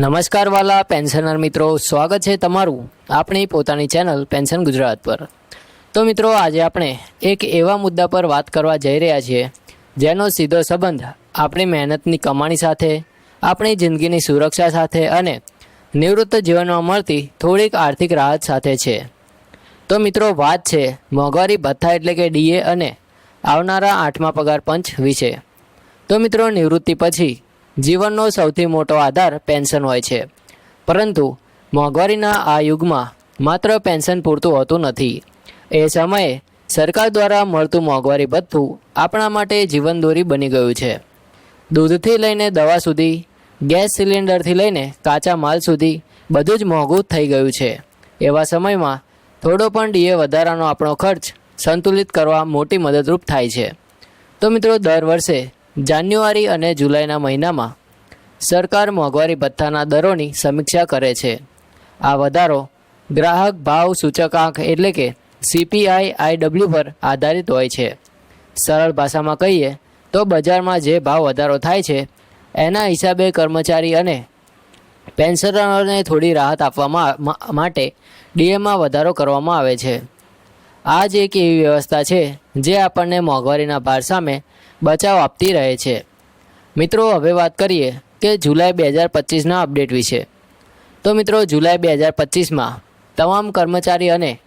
નમસ્કાર વાલા પેન્શનર મિત્રો, સ્વાગત છે તમારું આપણી પોતાની ચેનલ પેન્શન ગુજરાત પર. તો મિત્રો, આજે આપણે એક એવા મુદ્દા પર વાત કરવા જઈ રહ્યા છીએ, જેનો સીધો સંબંધ આપણી મહેનતની કમાણી સાથે, આપણી જિંદગીની સુરક્ષા સાથે અને નિવૃત્ત જીવનમાં મળતી થોડીક આર્થિક રાહત સાથે છે. તો મિત્રો, વાત છે મોંઘવારી, ભથ્થા એટલે કે ડીએ અને આવનારા આઠમા પગાર પંચ વિશે. તો મિત્રો, નિવૃત્તિ પછી જીવનનો સૌથી મોટો આધાર પેન્શન હોય છે. પરંતુ મોંઘવારીના આ યુગમાં માત્ર પેન્શન પૂરતું હોતું નથી. એ સમયે સરકાર દ્વારા મળતું મોંઘવારી ભથ્થું આપણા માટે જીવનદોરી બની ગયું છે. દૂધથી લઈને દવા સુધી, ગેસ સિલિન્ડરથી લઈને કાચા માલ સુધી બધું જ મોંઘું થઈ ગયું છે. એવા સમયમાં થોડો પણ ડીએ વધારાનો આપણો ખર્ચ સંતુલિત કરવા મોટી મદદરૂપ થાય છે. તો મિત્રો, દર વર્ષે જાન્યુઆરી અને જુલાઈના મહિનામાં સરકાર મોંઘવારી ભથ્થાના દરોની સમીક્ષા કરે છે. આ વધારો ગ્રાહક ભાવ સૂચકાંક એટલે કે સીપીઆઈ આઈડબ્લ્યુ પર આધારિત હોય છે. સરળ ભાષામાં કહીએ તો બજારમાં જે ભાવ વધારો થાય છે, એના હિસાબે કર્મચારી અને પેન્શનરોને થોડી રાહત આપવામાં માટે ડીએમાં વધારો કરવામાં આવે છે. આ જ એક એવી વ્યવસ્થા છે જે આપણને મોંઘવારીના ભાર સામે બચાવ આપતી રહે છે. મિત્રો, હવે વાત કરીએ કે જુલાઈ બે હજાર પચીસના અપડેટ વિશે. તો મિત્રો, જુલાઈ બે હજાર પચીસમાં તમામ કર્મચારી અને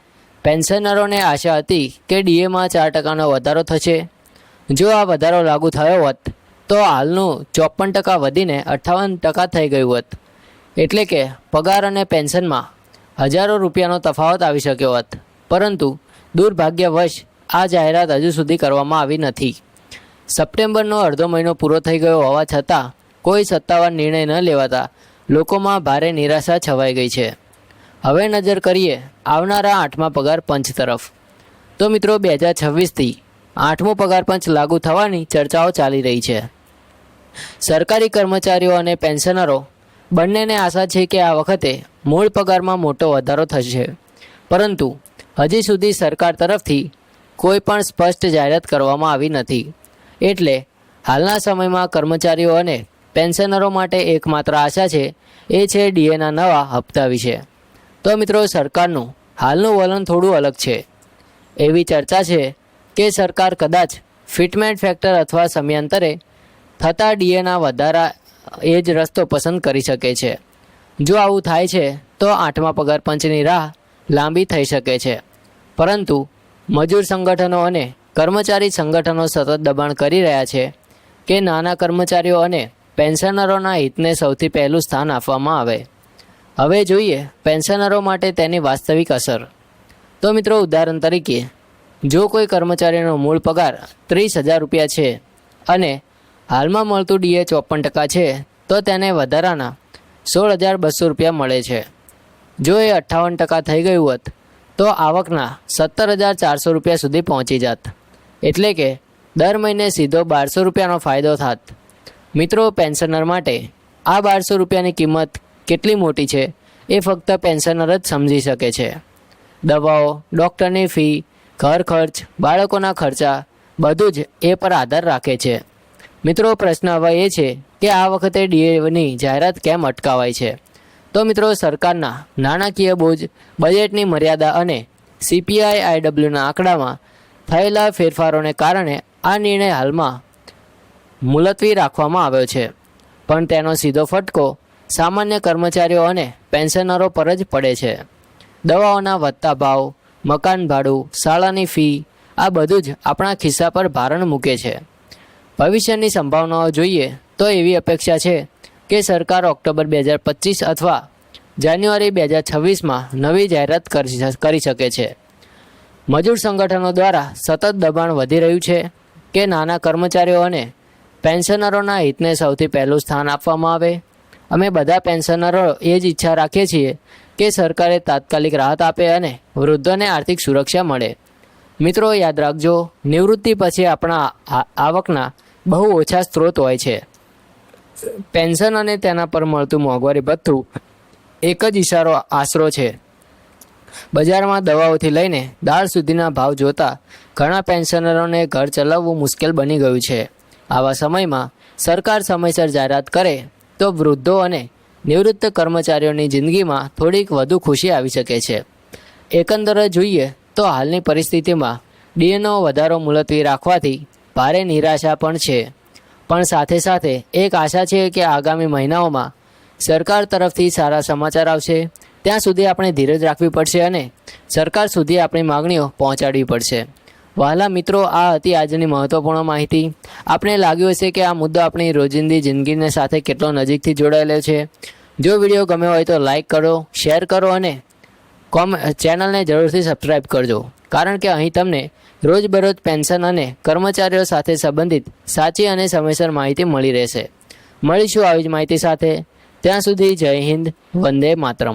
પેન્શનરોને આશા હતી કે ડીએમાં ચાર ટકાનો વધારો થશે. જો આ વધારો લાગુ થયો હોત, તો હાલનું ચોપન ટકા વધીને અઠ્ઠાવન ટકા થઈ ગયું હોત. એટલે કે પગાર અને પેન્શનમાં હજારો રૂપિયાનો તફાવત આવી શક્યો હોત. પરંતુ દુર્ભાગ્યવશ આ જાહેરાત હજુ સુધી કરવામાં આવી નથી. સપ્ટેમ્બરનો અડધો મહિનો પૂરો થઈ ગયો હોવા છતાં કોઈ સત્તાવાર નિર્ણય ન લેવાતા લોકોમાં ભારે નિરાશા છવાઈ ગઈ છે. હવે નજર કરીએ આવનારા આઠમા પગાર પંચ તરફ. તો મિત્રો બે હજાર છવ્વીસથી આઠમો પગાર પંચ લાગુ થવાની ચર્ચાઓ ચાલી રહી છે. સરકારી કર્મચારીઓ અને પેન્શનરો બંનેને આશા છે કે આ વખતે મૂળ પગારમાં મોટો વધારો થશે. પરંતુ હજી સુધી સરકાર તરફથી કોઈ પણ સ્પષ્ટ જાહેરાત કરવામાં આવી નથી. એટલે હાલના સમયમાં કર્મચારીઓ અને પેન્શનરો માટે એકમાત્ર આશા છે, એ છે ડીએના નવા હપ્તા વિશે. તો મિત્રો, સરકારનું હાલનું વલણ થોડું અલગ છે. એવી ચર્ચા છે કે સરકાર કદાચ ફિટમેન્ટ ફેક્ટર અથવા સમયાંતરે થતા ડીએના વધારા એ જ રસ્તો પસંદ કરી શકે છે. જો આવું થાય છે, તો આઠમા પગાર પંચની રાહ લાંબી થઈ શકે છે. પરંતુ મજૂર સંગઠનો અને કર્મચારી સંગઠનો સતત દબાણ કરી રહ્યા છે કે નાના કર્મચારીઓ અને પેન્શનરોના હિતને સૌથી પહેલું સ્થાન આપવામાં આવે. હવે જોઈએ પેન્શનરો માટે તેની વાસ્તવિક અસર. તો મિત્રો ઉદાહરણ તરીકે, જો કોઈ કર્મચારીનો મૂળ પગાર ત્રીસ હજાર રૂપિયા છે અને હાલમાં મળતું ડીએ ચોપન ટકા છે, તો તેને વધારાના સોળ હજાર બસો રૂપિયા મળે છે. જો એ અઠ્ઠાવન ટકા થઈ ગયું હોત, તો આવકના સત્તર હજાર ચારસો રૂપિયા સુધી પહોંચી જાત. એટલે કે દર મહિને સીધો બારસો રૂપિયાનો ફાયદો થાત. મિત્રો, પેન્શનર માટે આ બારસો રૂપિયાની કિંમત કેટલી મોટી છે એ ફક્ત પેન્શનર જ સમજી શકે છે. દવાઓ, ડૉક્ટરની ફી, ઘર ખર્ચ, બાળકોના ખર્ચા બધું જ એ પર આધાર રાખે છે. મિત્રો, પ્રશ્ન હવે એ છે કે આ વખતે ડીએની જાહેરાત કેમ અટકાવાય છે? તો મિત્રો, સરકારના નાણાકીય બોજ, બજેટની મર્યાદા અને સીપીઆઈ આઈડબ્લ્યુના આંકડામાં થયેલા ફેરફારોને કારણે આ નિર્ણય હાલમાં મુલતવી રાખવામાં આવ્યો છે. પણ તેનો સીધો ફટકો સામાન્ય કર્મચારીઓ અને પેન્શનરો પર જ પડે છે. દવાઓના વધતા ભાવ, મકાન ભાડું, શાળાની ફી, આ બધું જ આપણા ખિસ્સા પર ભારણ મૂકે છે. ભવિષ્યની સંભાવનાઓ જોઈએ તો એવી અપેક્ષા છે કે સરકાર ઓક્ટોબર બે હજાર પચીસ અથવા જાન્યુઆરી બે હજાર છવ્વીસમાં નવી જાહેરાત કરી શકે છે. મજૂર સંગઠનો દ્વારા સતત દબાણ વધી રહ્યું છે કે નાના કર્મચારીઓ અને પેન્શનરોના હિતને સૌથી પહેલું સ્થાન આપવામાં આવે. અમે બધા પેન્શનરો એ જ ઈચ્છા રાખીએ છીએ કે સરકારે તાત્કાલિક રાહત આપે અને વૃદ્ધોને આર્થિક સુરક્ષા મળે. મિત્રો, યાદ રાખજો, નિવૃત્તિ પછી આપણા આવકના બહુ ઓછા સ્ત્રોત હોય છે. પેન્શન અને તેના પર મળતું મોંઘવારી ભથ્થું એક જ ઈશારો આશરો છે. બજારમાં દવાઓથી લઈને દાળ સુધીના ભાવ જોતા ઘણા પેન્શનરોને ઘર ચલાવવું મુશ્કેલ બની ગયું છે. આવા સમયમાં સરકાર સમયસર જાહેરાત કરે તો વૃદ્ધો અને નિવૃત્ત કર્મચારીઓની જિંદગીમાં થોડીક વધુ ખુશી આવી શકે છે. એકંદરે જોઈએ તો હાલની પરિસ્થિતિમાં ડીએનો વધારો મુલતવી રાખવાથી ભારે નિરાશા પણ છે. પણ સાથે સાથે એક આશા છે કે આગામી મહિનાઓમાં સરકાર તરફથી સારા સમાચાર આવશે. ત્યાં સુધી આપણે ધીરજ રાખવી પડશે અને સરકાર સુધી આપણી માગણીઓ પહોંચાડવી પડશે. વહાલા મિત્રો, આ હતી આજની મહત્વપૂર્ણ માહિતી. આપણે લાગ્યું હશે કે આ મુદ્દો આપણી રોજિંદી જિંદગીને સાથે કેટલો નજીકથી જોડાયેલો છે. જો વીડિયો ગમ્યો હોય તો લાઈક કરો, શેર કરો અને કોમ, ચેનલને જરૂરથી સબસ્ક્રાઈબ કરજો. કારણ કે અહીં તમને રોજબરોજ પેન્શન અને કર્મચારીઓ સાથે સંબંધિત સાચી અને સમયસર માહિતી મળી રહેશે. મળીશું આવી જ માહિતી સાથે. ત્યાં સુધી જય હિન્દ, વંદે માતરમ.